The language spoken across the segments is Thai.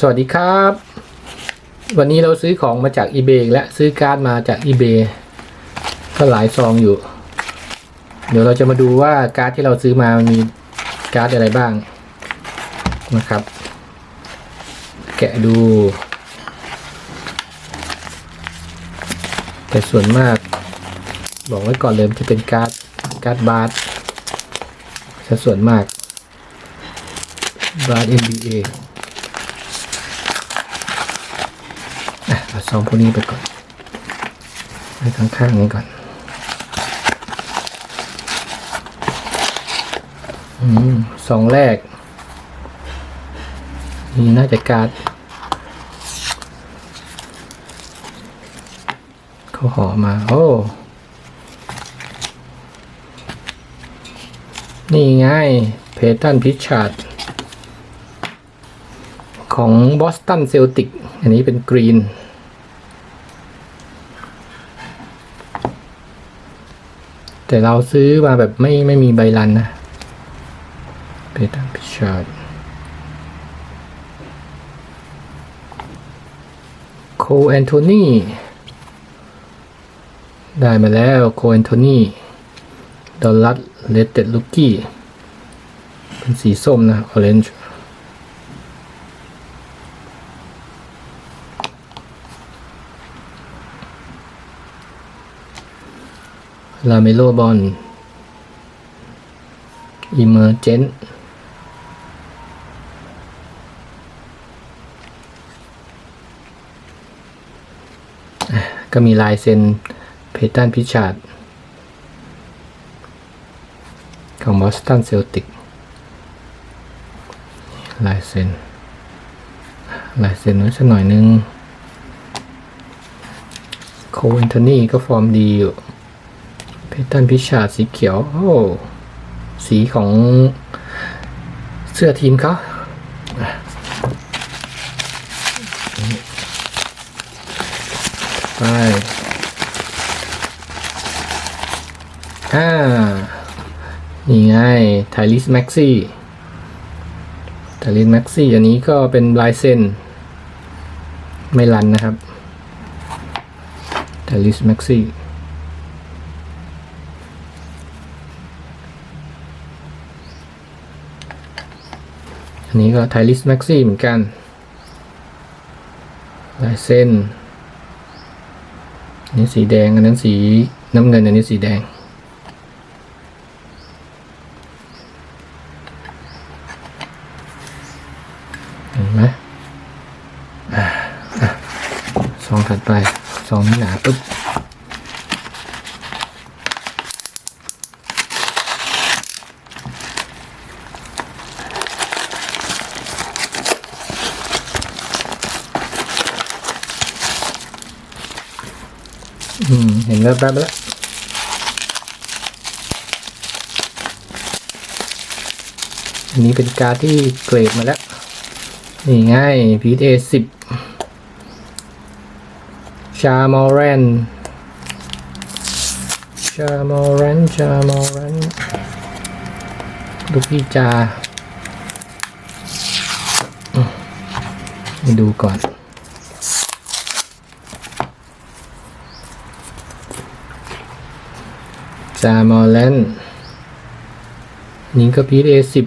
สวัสดีครับ วันนี้เราซื้อของมาจาก eBay อีกแล้วซื้อการ์ดมาจาก eBay ก็หลายซองอยู่ เดี๋ยวเราจะมาดูว่าการ์ดที่เราซื้อมามันมีการ์ดอะไรบ้างนะครับ แกะดู แต่ส่วนมาก บอกไว้ก่อนเลยมันจะเป็นการ์ดการ์ดบาร์ซะส่วนมากบาร์ NBA อะเอาซองพวกนี้ไปก่อนไว้ข้างๆนี้ก่อนอืมซองแรก นี่น่าจะการเขาห่อมา โอ้ นี่ไง เพตันพิชาร์ดของบอสตันเซลติก อันนี้เป็นกรีน แต่เราซื้อมาแบบไม่ไม่มีใบรันนะเพตัพิชาร์ดโคแอนโทนีได้มาแล้วโคแอนโทนีดอลลัสเลตเต็ดลูกี้เป็นสีส้มนะออเรนจ์ ลาเมโลบอลอิมเมอร์เจนก็มีลายเซ็นเพตันพิชาร์ดของบอสตันเซลติกลายเซ็นลายเซ็นนู้สักหน่อยนึง โคเอนทนีก็ฟอร์มดีอยู่ เพตันพิชาสีเขียว โอ้ สีของเสื้อทีมเขาไปอ่า นี่ไงไทลิสแม็กซี่ไทลิสแม็กซี่อันนี้ก็เป็นลายเส้น ไม่รันนะครับไทลิสแม็กซี่ นนี้ก็ไทลิสแม็กซี่เหมือนกันลายเส้นอันนี้สีแดงอันนั้นสีน้ำเงินอันนี้สีแดง เห็นไหมอ่าอะซองถัดไปซองนี้หนาปุ๊บ เห็นแว๊บๆแล้วอันนี้เป็นการที่เกรดมาแล้ว นี่ไง่ายพีเอสิบชามอรันชามอรันชามอรันลูกพี่จาอืมมาดูก่อน จามอลแลนนิงกับพีทเอสิบ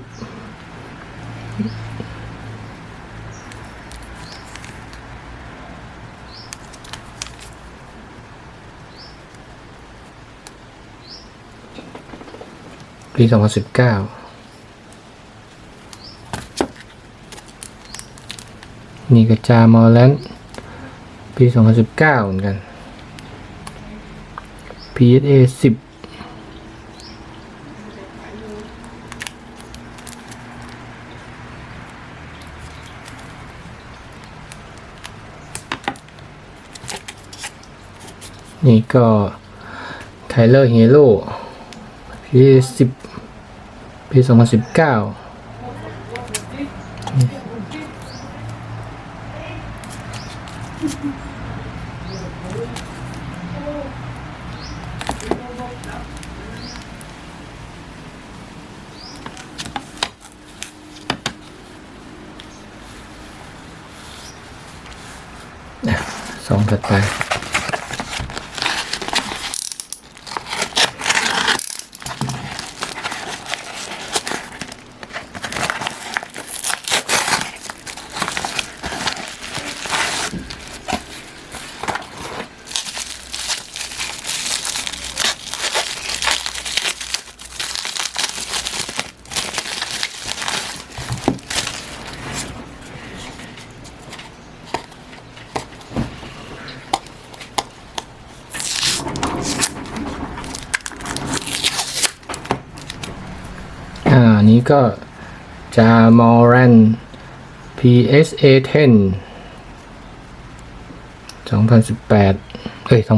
ปีสองพันสิบเก้านี่ก็จามอลแลนปีสองพันสิบเก้าเหมือนกัน PSA สิบ นี่ก็ไทเลอร์เฮโร่ปีสิบปีสองพันสิบเก้าซองถัดไป อ่าอันนี้ก็จามอรัน PSA 10 2018 เอ้ย 2019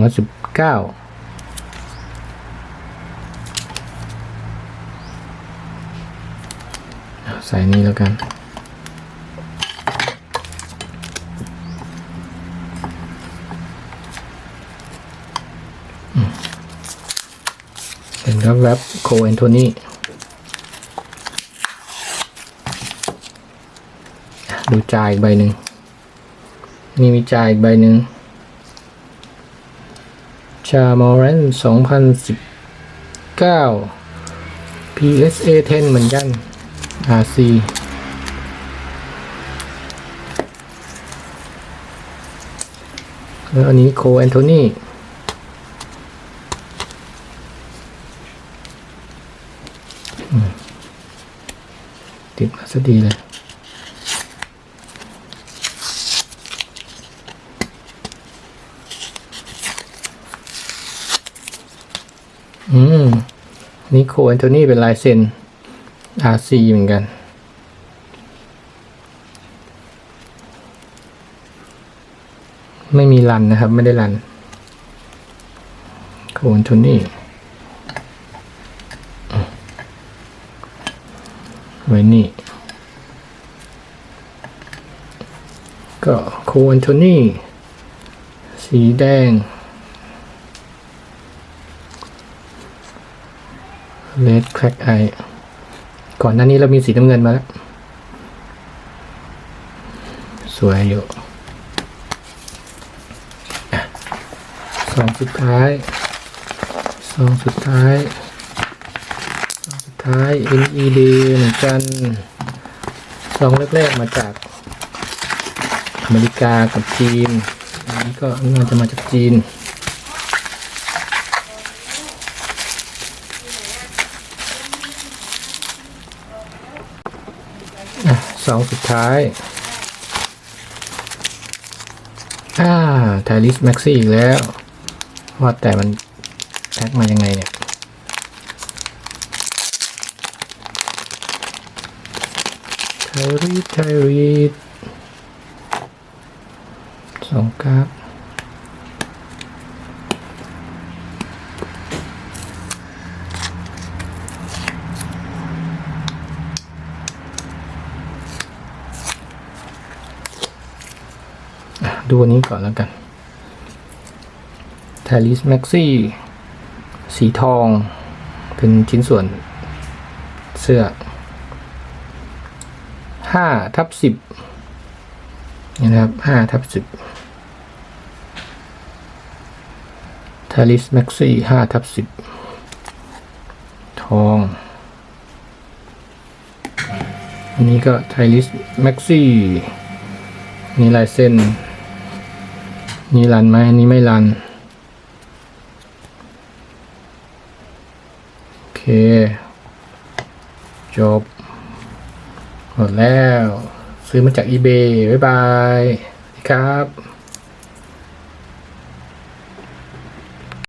ใส่นี้แล้วกันเป็นครับแรปโคแอนโทนี่ ดูจ่ายอีกใบหนึ่งนี่มีจ่ายอีกใบหนึ่งชามอรนสองพันสิบเก้า PSA 10 เหมือนกัน RC แล้วอันนี้โคแอนโทนีติดมาซะดีเลย อืมนี่โคแอนโทนีเป็นลายเซ็น RC เหมือนกัน ไม่มีรันนะครับ ไม่ได้รัน โคแอนโทนีไว้นี่ ก็โคแอนโทนีสีแดง เลดแครกไอก่อนหน้านี้เรามีสีน้ำเงินมาแล้ว สวยอยู่อะซองสุดท้ายซองสุดท้ายซองสุดท้าย LED เหมือนกันซองแรกๆมาจากอเมริกากับจีนอันนี้ก็น่าจะมาจากจีน อะ สองสุดท้าย อ่าไทลิสแม็กซี่อีกแล้ว ว่าแต่มันแพ็คมายังไงเนี่ย ไทรีไทรีสองกร์ดอะ ดูอันนี้ก่อนแล้วกันไทลิสแม็กซี่สีทอง เป็นชิ้นส่วนเสื้อห้าทับสิบนี่นะครับห้าทับสิบทาริสแม็กซี่ห้าทับสิบทอง อันนี้ก็ไทลิสแม็กซี่นี่ลายเส้น นี่รันไหมอันนี้ไม่รัน โอเค จบ หมดแล้ว ซื้อมาจาก eBay บ๊ายบาย ครับ